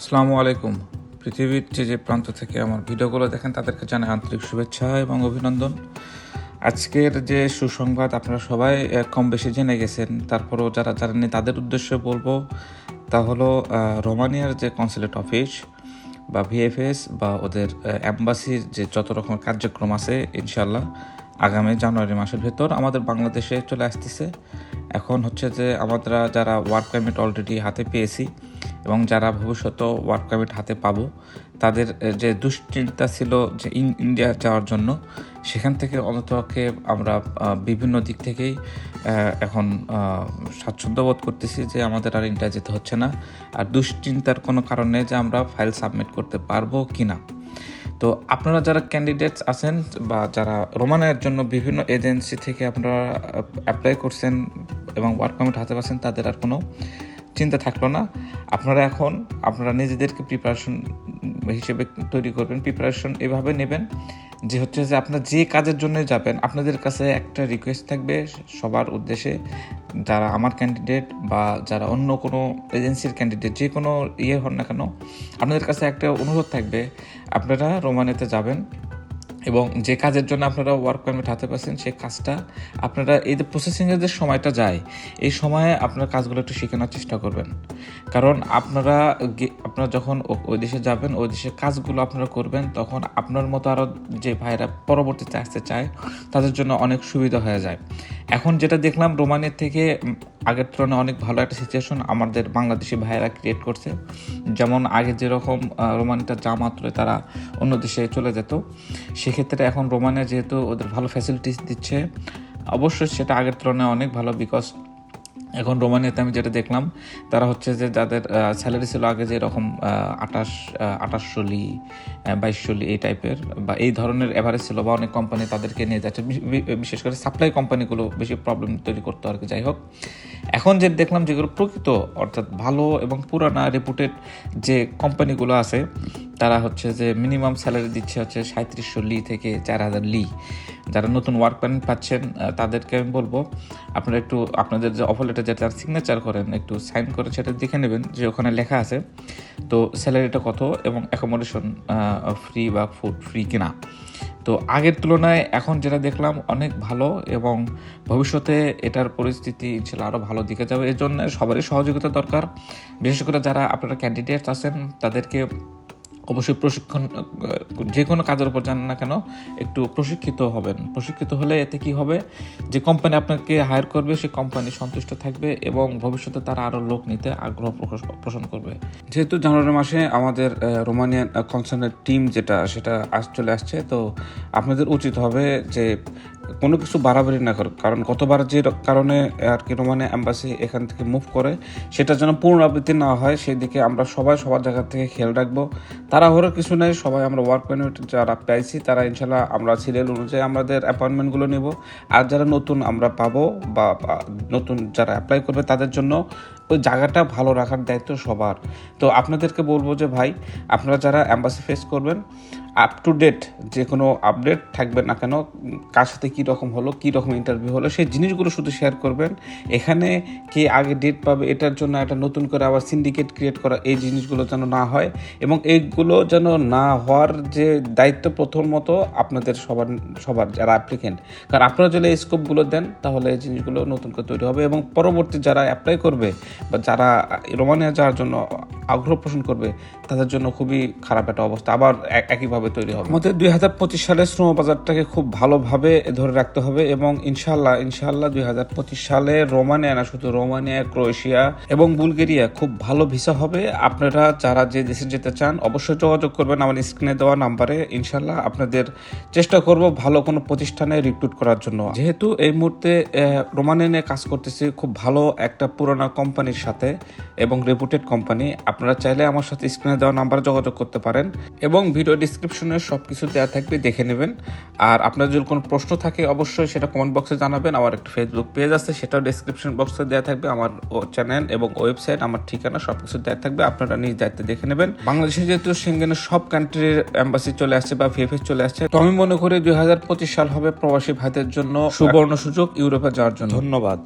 আসসালামু আলাইকুম। পৃথিবীর যে যে প্রান্ত থেকে আমার ভিডিওগুলো দেখেন, তাদেরকে জানাই আন্তরিক শুভেচ্ছা এবং অভিনন্দন। আজকের যে সুসংবাদ আপনারা সবাই কম বেশি জেনে গেছেন। তারপরও যারা জানেননি, তাদের উদ্দেশ্যে বলব, তা হলো রোমানিয়ার যে কনসুলেট অফিস বা ভিএফএস বা ওদের অ্যাম্বাসির যে যত রকম কার্যক্রম আছে ইনশাল্লাহ আগামী জানুয়ারি মাসের ভেতর আমাদের বাংলাদেশে চলে আসতেছে। এখন হচ্ছে যে আমরা যারা ওয়ার্ক পারমিট অলরেডি হাতে পেয়েছি এবং যারা ভবিষ্যতে ওয়ার্ক পারমিট হাতে পাবো, তাদের যে দুশ্চিন্তা ছিল যে ইন- ইন্ডিয়া যাওয়ার জন্য, সেখান থেকে অন্ততপক্ষে আমরা বিভিন্ন দিক থেকেই এখন স্বাচ্ছন্দ্য বোধ করতেছি যে আমাদের আর ইন্ডিয়া যেতে হচ্ছে না। আর দুশ্চিন্তার কোনো কারণে যে আমরা ফাইল সাবমিট করতে পারব কি না তো আপনারা যারা ক্যান্ডিডেটস আছেন বা যারা রোমানের জন্য বিভিন্ন এজেন্সি থেকে আপনারা অ্যাপ্লাই করছেন এবং ওয়ার্ক পারমিট হাতে পাচ্ছেন তাদের আর কোনো চিন্তা থাকল না। আপনারা এখন, আপনারা নিজেদেরকে প্রিপারেশন হিসেবে তৈরি করবেন প্রিপারেশন এভাবে নেবেন যে হচ্ছে যে আপনার যে কাজের জন্য যাবেন, আপনাদের কাছে একটা রিকোয়েস্ট থাকবে সবার উদ্দেশ্যে। যারা আমার ক্যান্ডিডেট বা যারা অন্য কোনো এজেন্সির ক্যান্ডিডেট যে কোনো ইয়ে হন না কেন, আপনাদের কাছে একটা অনুরোধ থাকবে, আপনারা রোমানিতে যাবেন। এবং যে কাজের জন্য আপনারা ওয়ার্ক পারমিট হাতে পাচ্ছেন, সেই কাজটা আপনারা, এই যে প্রসেসিংয়ের যে সময়টা যায়, এই সময়ে আপনার কাজগুলো একটু শিখে নেওয়ার চেষ্টা করবেন। কারণ আপনারা আপনারা যখন ওই দেশে যাবেন, ওই দেশের কাজগুলো আপনারা করবেন, তখন আপনার মতো আরও যে ভাইরা পরবর্তীতে আসতে চায়, তাদের জন্য অনেক সুবিধা হয়ে যায়। এখন যেটা দেখলাম, রোমানিয়ার থেকে আগের তুলনায় অনেক ভালো একটা সিচুয়েশন আমাদের বাংলাদেশি ভাইয়েরা ক্রিয়েট করছে। যেমন আগে যেরকম রোমানিটা যা মাত্র তারা অন্য দেশে চলে যেত সেক্ষেত্রে এখন রোমানে যেহেতু ওদের ভালো ফ্যাসিলিটিস দিচ্ছে অবশ্যই সেটা আগের তুলনায় অনেক ভালো বিকজ এখন রোমানিয়াতে আমি যেটা দেখলাম, তারা হচ্ছে যে যাদের স্যালারি ছিল আগে যে এরকম আঠাশ আঠাশশো লি বাইশশো লি এই টাইপের বা এই ধরনের এভারেজ ছিল বা অনেক কোম্পানি তাদেরকে নিয়ে যাচ্ছে। বিশেষ করে সাপ্লাই কোম্পানিগুলো বেশি প্রবলেম তৈরি করতো আর কি, যাই হোক। এখন যে দেখলাম যেগুলো প্রকৃত অর্থাৎ ভালো এবং পুরানা রেপুটেড যে কোম্পানিগুলো আছে তারা হচ্ছে যে মিনিমাম স্যালারি দিচ্ছে হচ্ছে সাঁত্রিশশো লি থেকে চার হাজার লি। যারা নতুন ওয়ার্ক পারমিট পাচ্ছেন তাদেরকে আমি বলব, আপনারা একটু আপনাদের যে অফার লেটার যেটা সিগনেচার করেন, একটু সাইন করে সেটা দেখে নেবেন যে ওখানে লেখা আছে। তো স্যালারিটা কত এবং অ্যাকোমোডেশন ফ্রি বা ফুড ফ্রি কিনা। তো আগের তুলনায় এখন যেটা দেখলাম অনেক ভালো এবং ভবিষ্যতে এটার পরিস্থিতি ইনশাল্লাহ আরও ভালো দিকে যাবে। এর জন্য সবারই সহযোগিতা দরকার। বিশেষ করে যারা আপনারা ক্যান্ডিডেট আছেন, তাদেরকে অবশ্যই প্রশিক্ষণ, যে কোনো কাজের উপর জানেন না কেন, একটু প্রশিক্ষিত হবেন। প্রশিক্ষিত হলে এতে কি হবে? যে কোম্পানি আপনাকে হায়ার করবে সেই কোম্পানি সন্তুষ্ট থাকবে এবং ভবিষ্যতে তারা আরও লোক নিতে আগ্রহ প্রকাশ, পোষণ করবে। যেহেতু জানুয়ারি মাসে আমাদের রোমানিয়ান কনসার্নের টিম যেটা, সেটা আজ চলে আসছে, তো আপনাদের উচিত হবে যে কোনো কিছু বাড়াবাড়ি না করুক। কারণ গতবার যে কারণে আর কি রোমানিয়া অ্যাম্বাসি এখান থেকে মুভ করে, সেটা যেন পুনরাবৃত্তি না হয় সেই দিকে আমরা সবাই সবার জায়গা থেকে খেয়াল রাখব। তাড়াহুড়োর কিছু নেই, সবাই আমরা ওয়ার্ক পারমিট যারা পাইছি, তারা ইনশাল্লাহ আমরা সিরিয়াল অনুযায়ী আমাদের অ্যাপয়েন্টমেন্টগুলো নেব। আর যারা নতুন আমরা পাবো বা নতুন যারা অ্যাপ্লাই করবে তাদের জন্য ওই জায়গাটা ভালো রাখার দায়িত্ব সবার। তো আপনাদেরকে বলব যে ভাই, আপনারা যারা অ্যাম্বাসি ফেস করবেন আপ টু ডেট যে কোনো আপডেট থাকবে না কেন, কার সাথে কী রকম হলো, কী রকম ইন্টারভিউ হলো, সেই জিনিসগুলো শুধু শেয়ার করবেন। এখানে কে আগে ডেট পাবে, এটার জন্য একটা নতুন করে আবার সিন্ডিকেট ক্রিয়েট করা, এই জিনিসগুলো যেন না হয় এবং এইগুলো যেন না হওয়ার যে দায়িত্ব প্রথমত আপনাদের সবার সবার যারা অ্যাপ্লিকেন্ট কারণ আপনারা যদি এই স্কোপগুলো দেন, তাহলে এই জিনিসগুলো নতুন করে তৈরি হবে এবং পরবর্তী যারা অ্যাপ্লাই করবে বা যারা রোমানিয়া যাওয়ার জন্য আগ্রহ পোষণ করবে, তাদের জন্য খুবই খারাপ একটা অবস্থা। আবার এক- একইভাবে তৈরি হবে। আমাদের দুই হাজার পঁচিশ সালে শ্রম বাজারটাকে খুব ভালোভাবে ধরে রাখতে হবে এবং ইনশাল্লাহ ইনশাল্লাহ দুই হাজার পঁচিশ সালে রোমানিয়া না শুধু রোমানিয়া, ক্রোয়েশিয়া এবং বুলগেরিয়া খুব ভালো ভিসা হবে। আপনারা যারা যে দেশে যেতে চান অবশ্যই যোগাযোগ করবেন আমার স্ক্রিনে দেওয়া নাম্বারে। ইনশাল্লাহ আপনাদের চেষ্টা করব ভালো কোনো প্রতিষ্ঠানে রিক্রুট করার জন্য। যেহেতু এই মুহূর্তে রোমানিয়া নিয়ে কাজ করতেছি খুব ভালো একটা পুরোনো কোম্পানির সাথে এবং রেপুটেড কোম্পানি। আপনারা চাইলে আমার সাথে স্ক্রিনে দেওয়া নাম্বারে যোগাযোগ করতে পারেন এবং ভিডিও ডিসক্রিপশনে সব কিছু দেওয়া থাকবে, দেখে নেবেন। আর আপনার যদি কোনো প্রশ্ন থাকে, অবশ্যই সেটা কমেন্ট বক্সে জানাবেন। আমার একটা ফেসবুক পেজ আছে, সেটাও ডিসক্রিপশন বক্সে দেওয়া থাকবে। আমার চ্যানেল এবং ওয়েবসাইট আমার ঠিকানা সব কিছু দেওয়া থাকবে। আপনারা নিজ দায়িত্বে দেখে নেবেন। বাংলাদেশে যেহেতু সেঙ্গেনের সব কান্ট্রির এম্বাসি চলে আসছে বা ভিএফএস চলে আসছে, তো আমি মনে করি দুই হাজার পঁচিশ সাল হবে প্রবাসী ভাইদের জন্য সুবর্ণ সুযোগ ইউরোপে যাওয়ার জন্য। ধন্যবাদ।